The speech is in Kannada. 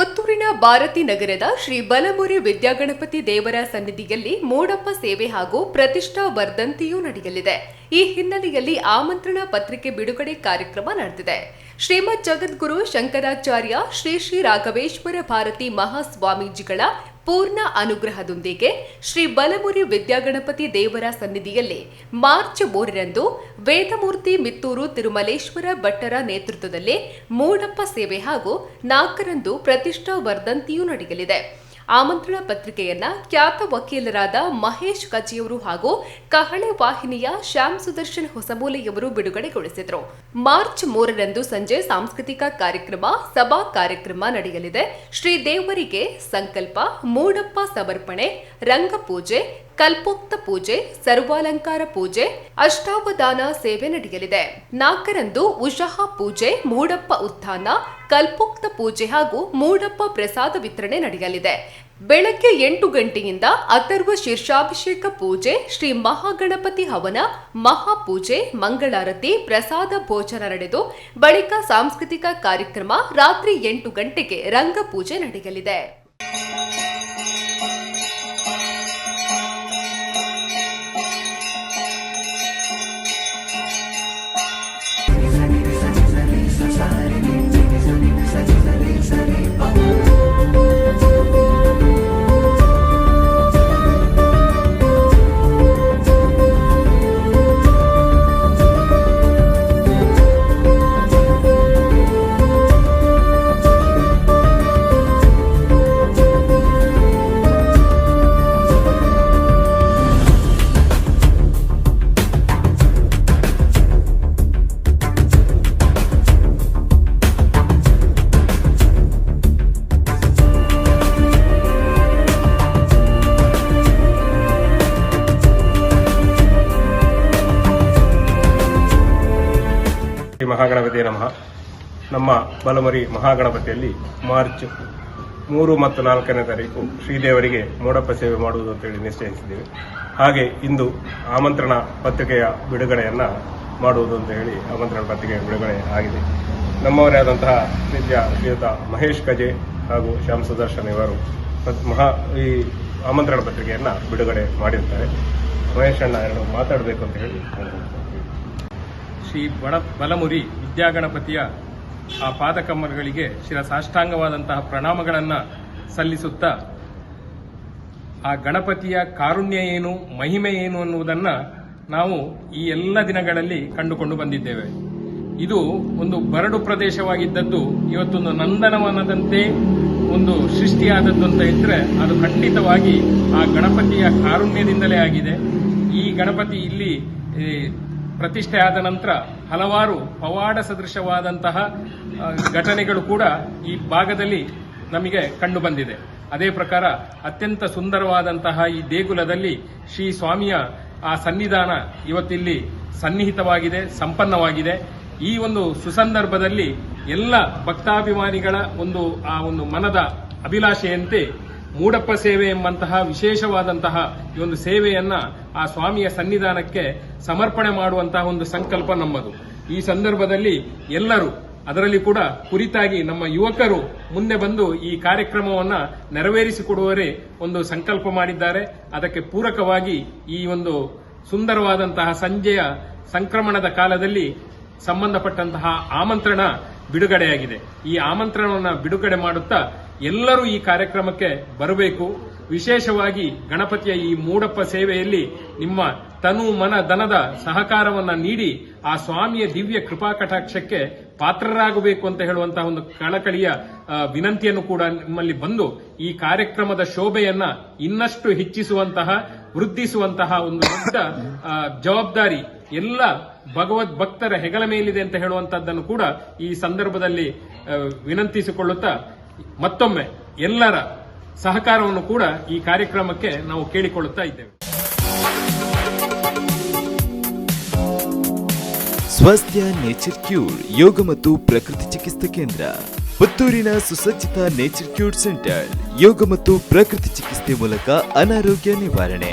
ಪುತ್ತೂರಿನ ಭಾರತಿ ನಗರದ ಶ್ರೀ ಬಲಮುರಿ ವಿದ್ಯಾಗಣಪತಿ ದೇವರ ಸನ್ನಿಧಿಯಲ್ಲಿ ಮೂಡಪ್ಪ ಸೇವೆ ಹಾಗೂ ಪ್ರತಿಷ್ಠಾ ವರ್ಧಂತಿಯೂ ನಡೆಯಲಿದೆ. ಈ ಹಿನ್ನೆಲೆಯಲ್ಲಿ ಆಮಂತ್ರಣ ಪತ್ರಿಕೆ ಬಿಡುಗಡೆ ಕಾರ್ಯಕ್ರಮ ನಡೆದಿದೆ. ಶ್ರೀಮದ್ ಜಗದ್ಗುರು ಶಂಕರಾಚಾರ್ಯ ಶ್ರೀ ಶ್ರೀ ರಾಘವೇಶ್ವರ ಭಾರತಿ ಮಹಾಸ್ವಾಮೀಜಿಗಳ ಪೂರ್ಣ ಅನುಗ್ರಹದೊಂದಿಗೆ ಶ್ರೀ ಬಲಮುರಿ ವಿದ್ಯಾಗಣಪತಿ ದೇವರ ಸನ್ನಿಧಿಯಲ್ಲಿ ಮಾರ್ಚ್ ಮೂರರಂದು ವೇದಮೂರ್ತಿ ಮಿತ್ತೂರು ತಿರುಮಲೇಶ್ವರ ಭಟ್ಟರ ನೇತೃತ್ವದಲ್ಲಿ ಮೂಡಪ್ಪ ಸೇವೆ ಹಾಗೂ ನಾಲ್ಕರಂದು ಪ್ರತಿಷ್ಠಾ ವರ್ಧಂತಿಯೂ ನಡೆಯಲಿದೆ. ಆಮಂತ್ರಣ ಪತ್ರಿಕೆಯನ್ನ ಖ್ಯಾತ ವಕೀಲರಾದ ಮಹೇಶ್ ಕಜಿಯವರು ಹಾಗೂ ಕಹಳೆ ವಾಹಿನಿಯ ಶ್ಯಾಮ್ ಸುದರ್ಶನ್ ಹೊಸಮೂಲೆಯವರು ಬಿಡುಗಡೆಗೊಳಿಸಿದರು. ಮಾರ್ಚ್ ಮೂರರಂದು ಸಂಜೆ ಸಾಂಸ್ಕೃತಿಕ ಕಾರ್ಯಕ್ರಮ, ಸಭಾ ಕಾರ್ಯಕ್ರಮ ನಡೆಯಲಿದೆ. ಶ್ರೀ ದೇವರಿಗೆ ಸಂಕಲ್ಪ, ಮೂಡಪ್ಪ ಸಮರ್ಪಣೆ, ರಂಗಪೂಜೆ ಕಲ್ಪೋಕ್ತ ಪೂಜೆ, ಸರ್ವಾಲಂಕಾರ ಪೂಜೆ, ಅಷ್ಟಾವಧಾನ ಸೇವೆ ನಡೆಯಲಿದೆ. ನಾಲ್ಕರಂದು ಉಷಃ ಪೂಜೆ, ಮೂಡಪ್ಪ ಉತ್ಥಾನ, ಕಲ್ಪೋಕ್ತ ಪೂಜೆ ಹಾಗೂ ಮೂಡಪ್ಪ ಪ್ರಸಾದ ವಿತರಣೆ ನಡೆಯಲಿದೆ. ಬೆಳಗ್ಗೆ ಎಂಟು ಗಂಟೆಯಿಂದ ಅಥರ್ವ ಶೀರ್ಷಾಭಿಷೇಕ ಪೂಜೆ, ಶ್ರೀ ಮಹಾಗಣಪತಿ ಹವನ ಮಹಾಪೂಜೆ ಮಂಗಳಾರತಿ, ಪ್ರಸಾದ ಭೋಜನ ನಡೆದು ಬಳಿಕ ಸಾಂಸ್ಕೃತಿಕ ಕಾರ್ಯಕ್ರಮ ರಾತ್ರಿ ಎಂಟು ಗಂಟೆಗೆ ರಂಗಪೂಜೆ ನಡೆಯಲಿದೆ. ಮಹಾಗಣಪತಿ ನಮಃ. ನಮ್ಮ ಬಲಮರಿ ಮಹಾಗಣಪತಿಯಲ್ಲಿ ಮಾರ್ಚ್ ಮೂರು ಮತ್ತು ನಾಲ್ಕನೇ ತಾರೀಕು ಶ್ರೀದೇವರಿಗೆ ಮೋಡಪ್ಪ ಸೇವೆ ಮಾಡುವುದು ಅಂತೇಳಿ ನಿಶ್ಚಯಿಸಿದ್ದೇವೆ. ಹಾಗೆ ಇಂದು ಆಮಂತ್ರಣ ಪತ್ರಿಕೆಯ ಬಿಡುಗಡೆಯನ್ನು ಮಾಡುವುದು ಅಂತ ಹೇಳಿ ಆಮಂತ್ರಣ ಪತ್ರಿಕೆಯ ಬಿಡುಗಡೆ ಆಗಿದೆ. ನಮ್ಮವರೇ ಆದಂತಹ ನಿತ್ಯ ಶ್ರೀಯುತ ಮಹೇಶ್ ಕಜೆ ಹಾಗೂ ಶ್ಯಾಮ್ ಸುದರ್ಶನ್ ಇವರು ಮಹಾ ಈ ಆಮಂತ್ರಣ ಪತ್ರಿಕೆಯನ್ನು ಬಿಡುಗಡೆ ಮಾಡಿರ್ತಾರೆ. ಮಹೇಶ್ ಅಣ್ಣ ಎರಡು ಮಾತಾಡಬೇಕು ಅಂತ ಹೇಳಿ. ಶ್ರೀ ಬಡ ಬಲಮುರಿ ವಿದ್ಯಾಗಣಪತಿಯ ಆ ಪಾದಕಮ್ಮಗಳಿಗೆ ಶಿರ ಸಾಷ್ಟಾಂಗವಾದಂತಹ ಪ್ರಣಾಮಗಳನ್ನು ಸಲ್ಲಿಸುತ್ತಾ ಆ ಗಣಪತಿಯ ಕಾರುಣ್ಯ ಏನು, ಮಹಿಮೆ ಏನು ಅನ್ನುವುದನ್ನು ನಾವು ಈ ಎಲ್ಲ ದಿನಗಳಲ್ಲಿ ಕಂಡುಕೊಂಡು ಬಂದಿದ್ದೇವೆ. ಇದು ಒಂದು ಬರಡು ಪ್ರದೇಶವಾಗಿದ್ದದ್ದು, ಇವತ್ತೊಂದು ನಂದನವನದಂತೆ ಒಂದು ಸೃಷ್ಟಿಯಾದದ್ದು ಅಂತ ಇದ್ರೆ ಅದು ಖಂಡಿತವಾಗಿ ಆ ಗಣಪತಿಯ ಕಾರುಣ್ಯದಿಂದಲೇ ಆಗಿದೆ. ಈ ಗಣಪತಿ ಇಲ್ಲಿ ಪ್ರತಿಷ್ಠೆ ಆದ ನಂತರ ಹಲವಾರು ಪವಾಡ ಸದೃಶವಾದಂತಹ ಘಟನೆಗಳು ಕೂಡ ಈ ಭಾಗದಲ್ಲಿ ನಮಗೆ ಕಂಡು ಬಂದಿದೆ. ಅದೇ ಪ್ರಕಾರ ಅತ್ಯಂತ ಸುಂದರವಾದಂತಹ ಈ ದೇಗುಲದಲ್ಲಿ ಶ್ರೀ ಸ್ವಾಮಿಯ ಆ ಸನ್ನಿಧಾನ ಇವತ್ತಿಲ್ಲಿ ಸನ್ನಿಹಿತವಾಗಿದೆ, ಸಂಪನ್ನವಾಗಿದೆ. ಈ ಒಂದು ಸುಸಂದರ್ಭದಲ್ಲಿ ಎಲ್ಲ ಭಕ್ತಾಭಿಮಾನಿಗಳ ಒಂದು, ಆ ಒಂದು ಮನದ ಅಭಿಲಾಷೆಯಂತೆ ಮೂಡಪ್ಪ ಸೇವೆ ಎಂಬಂತಹ ವಿಶೇಷವಾದಂತಹ ಈ ಒಂದು ಸೇವೆಯನ್ನ ಆ ಸ್ವಾಮಿಯ ಸನ್ನಿಧಾನಕ್ಕೆ ಸಮರ್ಪಣೆ ಮಾಡುವಂತಹ ಒಂದು ಸಂಕಲ್ಪ ನಮ್ಮದು. ಈ ಸಂದರ್ಭದಲ್ಲಿ ಎಲ್ಲರೂ ಅದರಲ್ಲಿ ಕೂಡ ಕುರಿತಾಗಿ ನಮ್ಮ ಯುವಕರು ಮುಂದೆ ಬಂದು ಈ ಕಾರ್ಯಕ್ರಮವನ್ನ ನೆರವೇರಿಸಿಕೊಡುವರೇ ಒಂದು ಸಂಕಲ್ಪ ಮಾಡಿದ್ದಾರೆ. ಅದಕ್ಕೆ ಪೂರಕವಾಗಿ ಈ ಒಂದು ಸುಂದರವಾದಂತಹ ಸಂಜೆಯ ಸಂಕ್ರಮಣದ ಕಾಲದಲ್ಲಿ ಸಂಬಂಧಪಟ್ಟಂತಹ ಆಮಂತ್ರಣ ಬಿಡುಗಡೆಯಾಗಿದೆ. ಈ ಆಮಂತ್ರಣವನ್ನು ಬಿಡುಗಡೆ ಮಾಡುತ್ತಾ ಎಲ್ಲರೂ ಈ ಕಾರ್ಯಕ್ರಮಕ್ಕೆ ಬರಬೇಕು. ವಿಶೇಷವಾಗಿ ಗಣಪತಿಯ ಈ ಮೂಡಪ್ಪ ಸೇವೆಯಲ್ಲಿ ನಿಮ್ಮ ತನು ಮನ ದನದ ಸಹಕಾರವನ್ನ ನೀಡಿ ಆ ಸ್ವಾಮಿಯ ದಿವ್ಯ ಕೃಪಾ ಕಟಾಕ್ಷಕ್ಕೆ ಪಾತ್ರರಾಗಬೇಕು ಅಂತ ಹೇಳುವಂತಹ ಒಂದು ಕಳಕಳಿಯ ವಿನಂತಿಯನ್ನು ಕೂಡ ನಿಮ್ಮಲ್ಲಿ ಬಂದು ಈ ಕಾರ್ಯಕ್ರಮದ ಶೋಭೆಯನ್ನ ಇನ್ನಷ್ಟು ಹೆಚ್ಚಿಸುವಂತಹ, ವೃದ್ಧಿಸುವಂತಹ ಒಂದು ದೊಡ್ಡ ಜವಾಬ್ದಾರಿ ಎಲ್ಲ ಭಗವದ್ ಭಕ್ತರ ಹೆಗಲ ಮೇಲಿದೆ ಅಂತ ಹೇಳುವಂತಹದ್ದನ್ನು ಕೂಡ ಈ ಸಂದರ್ಭದಲ್ಲಿ ವಿನಂತಿಸಿಕೊಳ್ಳುತ್ತಾ ಮತ್ತೊಮ್ಮೆ ಎಲ್ಲರ ಸಹಕಾರವನ್ನು ಕೂಡ ಈ ಕಾರ್ಯಕ್ರಮಕ್ಕೆ ನಾವು ಕೇಳಿಕೊಳ್ಳುತ್ತಾ ಇದ್ದೇವೆ. ಸ್ವಾಸ್ಥ್ಯ, ನೇಚರ್ ಕ್ಯೂರ್, ಯೋಗ ಮತ್ತು ಪ್ರಕೃತಿ ಚಿಕಿತ್ಸಾ ಕೇಂದ್ರ, ಪುತ್ತೂರಿನ ಸುಸಜ್ಜಿತ ನೇಚರ್ ಕ್ಯೂರ್ ಸೆಂಟರ್, ಯೋಗ ಮತ್ತು ಪ್ರಕೃತಿ ಚಿಕಿತ್ಸೆ ಮೂಲಕ ಅನಾರೋಗ್ಯ ನಿವಾರಣೆ.